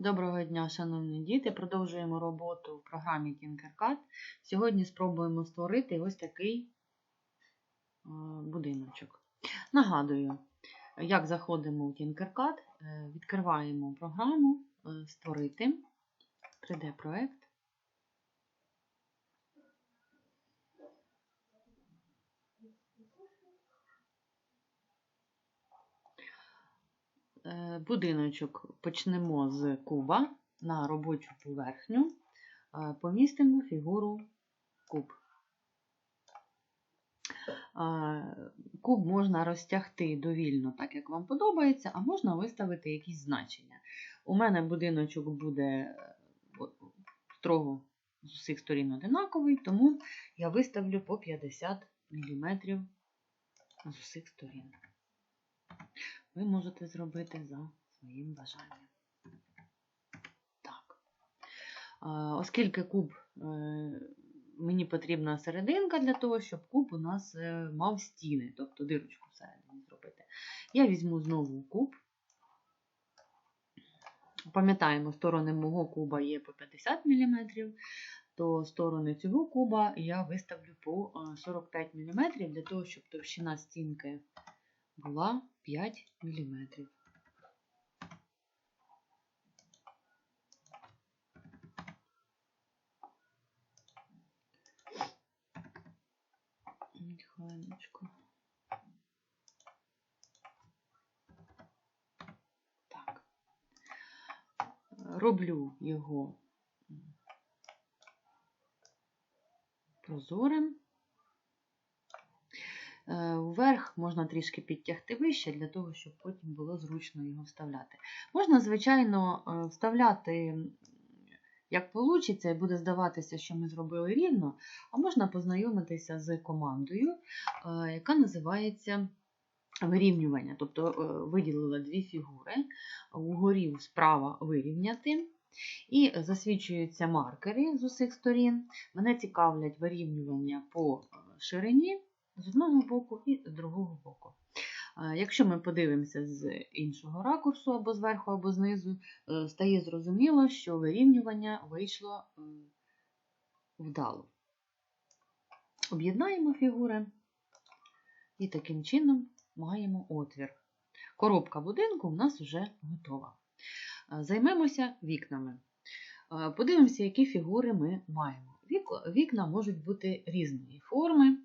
Доброго дня, шановні діти! Продовжуємо роботу в програмі Tinkercad. Сьогодні спробуємо створити ось такий е, будиночок. Нагадую, як заходимо в Tinkercad, е, відкриваємо програму е, Створити 3D-проект. Будиночок почнемо з куба на робочу поверхню, е, помістимо фігуру куб. Е, Куб можна розтягти довільно, так як вам подобається, а можна виставити якісь значення. У мене будиночок буде е, строго з усіх сторін одинаковий, тому я виставлю по 50 мм з усіх сторін ви можете зробити за своїм бажанням. Так. Оскільки куб е, мені потрібна серединка для того, щоб куб у нас е, мав стіни, тобто дирочку всередині зробити. Я візьму знову куб. Пам'ятаємо, сторони мого куба є по 50 мм, то сторони цього куба я виставлю по 45 мм для того, щоб товщина стінки була 5 мм. Хвилиночку. Так. Роблю його прозорим. Е, вверх можна трішки підтягти вище, для того, щоб потім було зручно його вставляти. Можна, звичайно, е, вставляти, як вийде, і буде здаватися, що ми зробили рівно, а можна познайомитися з командою, е, яка називається вирівнювання. Тобто виділила дві фігури, угорі справа вирівняти. І засвідчуються маркери з усіх сторін. Мене цікавлять вирівнювання по ширині з одного боку і з другого боку. Якщо ми подивимося з іншого ракурсу, або зверху, або знизу, е, стає зрозуміло, що вирівнювання вийшло е, вдало. Об'єднаємо фігури і таким чином маємо отвір. Коробка будинку у нас вже готова. Займемося вікнами. Подивимося, які фігури ми маємо. Вікна можуть бути різної форми.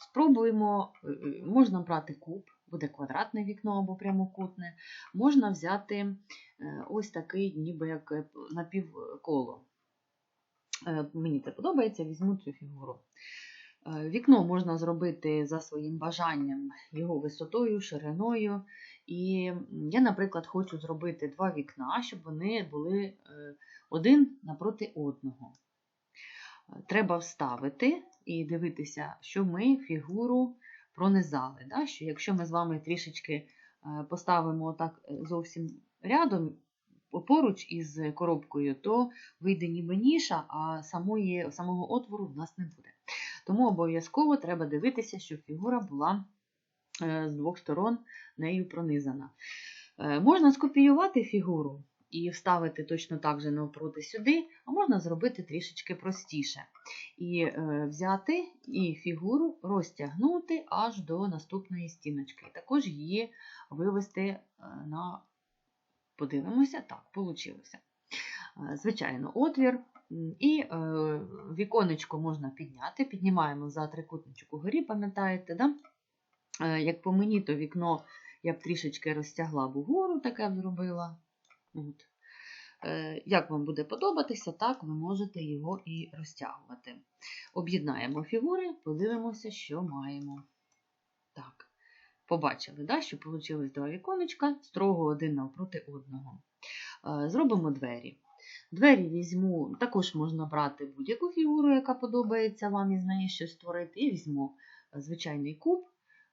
Спробуємо, е, е, можна брати куб, буде квадратне вікно або прямокутне, можна взяти е, ось такий, ніби як напівколо. Мені це подобається, візьму цю фігуру. Вікно можна зробити за своїм бажанням, його висотою, шириною. І я, наприклад, хочу зробити два вікна, щоб вони були один напроти одного. Треба вставити і дивитися, що ми фігуру пронизали. Да? Що Якщо ми з вами трішечки е, поставимо так е, зовсім рядом поруч із коробкою, то вийде ніби ніша, а самої, самого отвору в нас не буде. Тому обов'язково треба дивитися, щоб фігура була е, з двох сторон нею пронизана. Можна скопіювати фігуру і вставити точно так же навпроти сюди, а можна зробити трішечки простіше. І е, взяти і фігуру розтягнути аж до наступної стіночки. Також її вивести е, на, подивимося, так, вийшло. Е, звичайно, отвір. І е, віконечко можна підняти, піднімаємо за трикутничок угорі, пам'ятаєте, да? Е, як по мені, то вікно я б трішечки розтягла б угору, таке б зробила. От. Е, як вам буде подобатися, так ви можете його і розтягувати. Об'єднаємо фігури, подивимося, що маємо. Так, побачили, да, що вийшло два віконечка, строго один навпроти одного. Е, зробимо двері. Двері візьму, також можна брати будь-яку фігуру, яка подобається вам із неї щось створити, і візьму звичайний куб.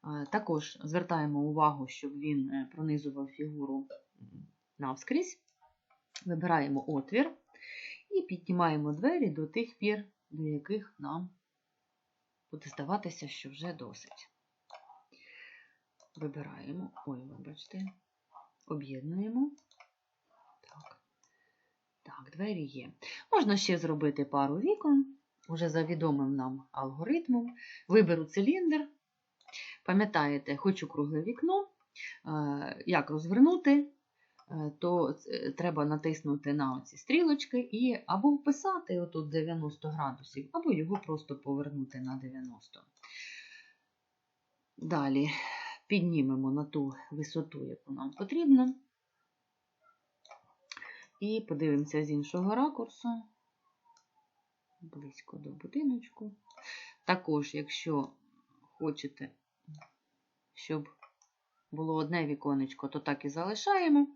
Е, також звертаємо увагу, щоб він пронизував фігуру навскрізь. Вибираємо отвір і піднімаємо двері до тих пір, до яких нам буде здаватися, що вже досить. Вибираємо, ой, вибачте, об'єднуємо. Так, двері є. Можна ще зробити пару вікон, уже за відомим нам алгоритмом. Виберу циліндр. Пам'ятаєте, хочу кругле вікно. Е, Як розвернути, то е, треба натиснути на оці стрілочки і або вписати отут 90 градусів, або його просто повернути на 90. Далі піднімемо на ту висоту, яку нам потрібно. І подивимося з іншого ракурсу, близько до будиночку. Також, якщо хочете, щоб було одне віконечко, то так і залишаємо.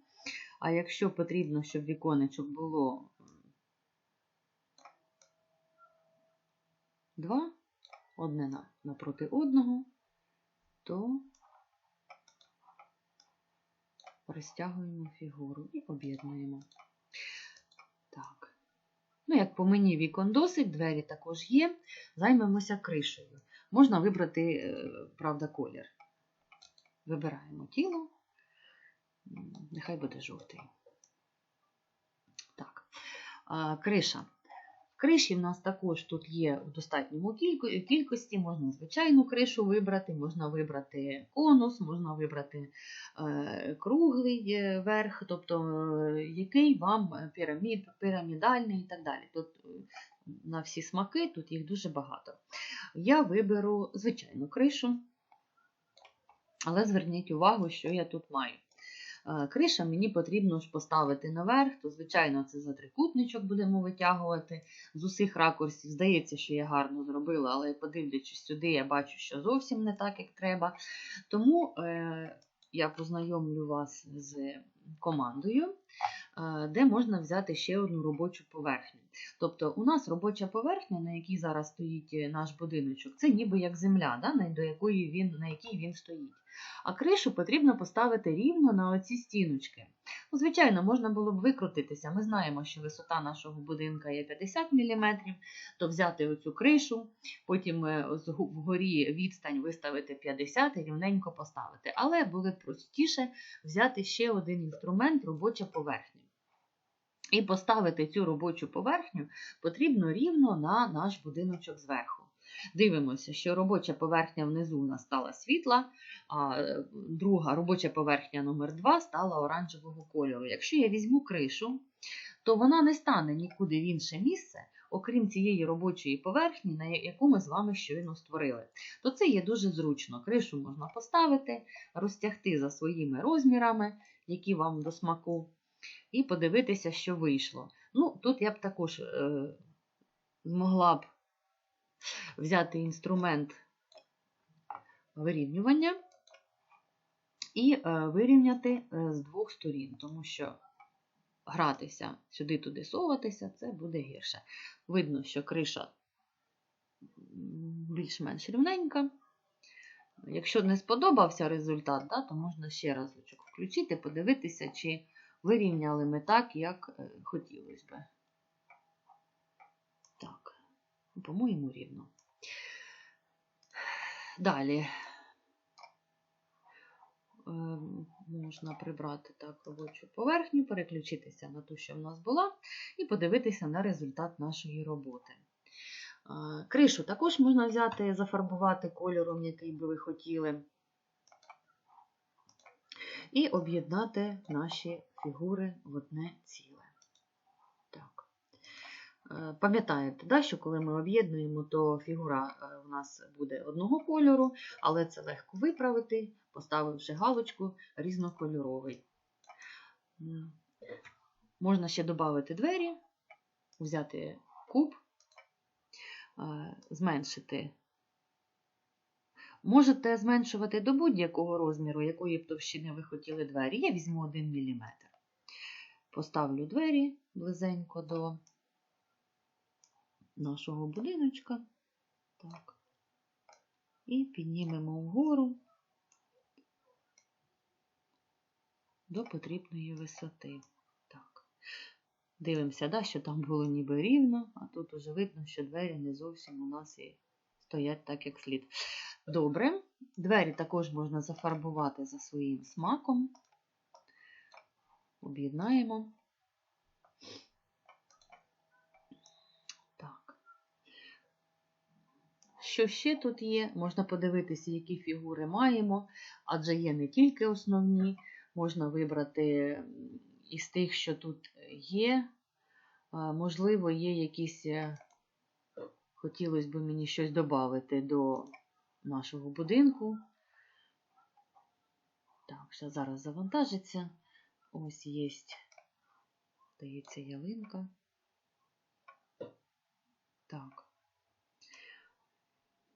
А якщо потрібно, щоб віконечок було два, одне напроти одного, то розтягуємо фігуру і об'єднуємо. Так. Ну, як по мені вікон досить, двері також є. Займемося кришею. Можна вибрати, е, правда, колір. Вибираємо тіло. Нехай буде жовтий. Так. Криша. Криші в нас також тут є в достатньому кількості. Можна звичайну кришу вибрати, можна вибрати конус, можна вибрати е, круглий е, верх, тобто е, який вам пірамід, пірамідальний і так далі. Тут на всі смаки, тут їх дуже багато. Я виберу звичайну кришу, але зверніть увагу, що я тут маю. Е, Криша мені потрібно ж поставити наверх, то, звичайно, це за трикутничок будемо витягувати з усіх ракурсів. Здається, що я гарно зробила, але подивлячись сюди, я бачу, що зовсім не так, як треба. Тому е, я познайомлю вас з командою, е, де можна взяти ще одну робочу поверхню. Тобто, у нас робоча поверхня, на якій зараз стоїть наш будиночок, це ніби як земля, да, до якої він, на якій він стоїть. А кришу потрібно поставити рівно на оці стіночки. Ну, звичайно, можна було б викрутитися. Ми знаємо, що висота нашого будинка є 50 мм, то взяти оцю кришу, потім е, вгорі відстань виставити 50 і рівненько поставити. Але було б простіше взяти ще один інструмент робоча поверхня. І поставити цю робочу поверхню потрібно рівно на наш будиночок зверху. Дивимося, що робоча поверхня внизу стала світла, а е, друга робоча поверхня номер 2 стала оранжевого кольору. Якщо я візьму кришу, то вона не стане нікуди в інше місце, окрім цієї робочої поверхні, на яку ми з вами щойно створили. То це є дуже зручно. Кришу можна поставити, розтягти за своїми розмірами, які вам до смаку, і подивитися, що вийшло. Ну, Тут я б також е, змогла б взяти інструмент вирівнювання і е, вирівняти е, з двох сторін, тому що гратися сюди-туди соватися, це буде гірше. Видно, що криша більш-менш рівненька. Якщо не сподобався результат, то можна ще разочок включити, подивитися, чи вирівняли ми так, як е, хотілося би. Так, по-моєму, рівно. Далі ем, можна прибрати так робочу поверхню, переключитися на ту, що в нас була, і подивитися на результат нашої роботи. Е, Кришу також можна взяти, зафарбувати кольором, який би ви хотіли, і об'єднати наші фігури в одне ціле. Е, Пам'ятаєте, да, що коли ми об'єднуємо, то фігура е, у нас буде одного кольору, але це легко виправити, поставивши галочку різнокольоровий. Можна ще додати двері, взяти куб, е, зменшити. Можете зменшувати до будь-якого розміру, якої б товщини ви хотіли двері. Я візьму 1 мм. Поставлю двері близенько до нашого будиночка. Так. І піднімемо вгору до потрібної висоти. Так. Дивимося, да, що там було ніби рівно, а тут уже видно, що двері не зовсім у нас і стоять так, як слід. Добре. Двері також можна зафарбувати за своїм смаком. Об'єднаємо. Що ще тут є? Можна подивитися, які фігури маємо, адже є не тільки основні, можна вибрати із тих, що тут є. Можливо, є якісь, е, хотілося б мені щось додати до нашого будинку. Так, ще зараз завантажиться. Ось є, здається, ялинка. Так.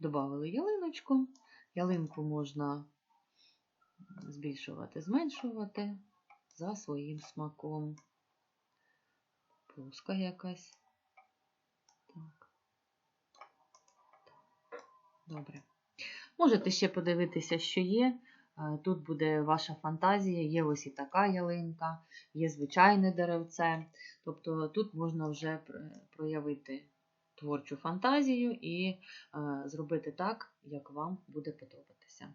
Добавили ялиночку. Ялинку можна збільшувати, зменшувати за своїм смаком. Плоска якась. Так. Добре. Можете ще подивитися, що є. Е, Тут буде ваша фантазія, є ось і така ялинка, є звичайне деревце. Тобто тут можна вже проявити творчу фантазію і е, зробити так, як вам буде подобатися.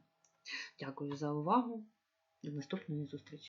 Дякую за увагу. До наступної зустрічі!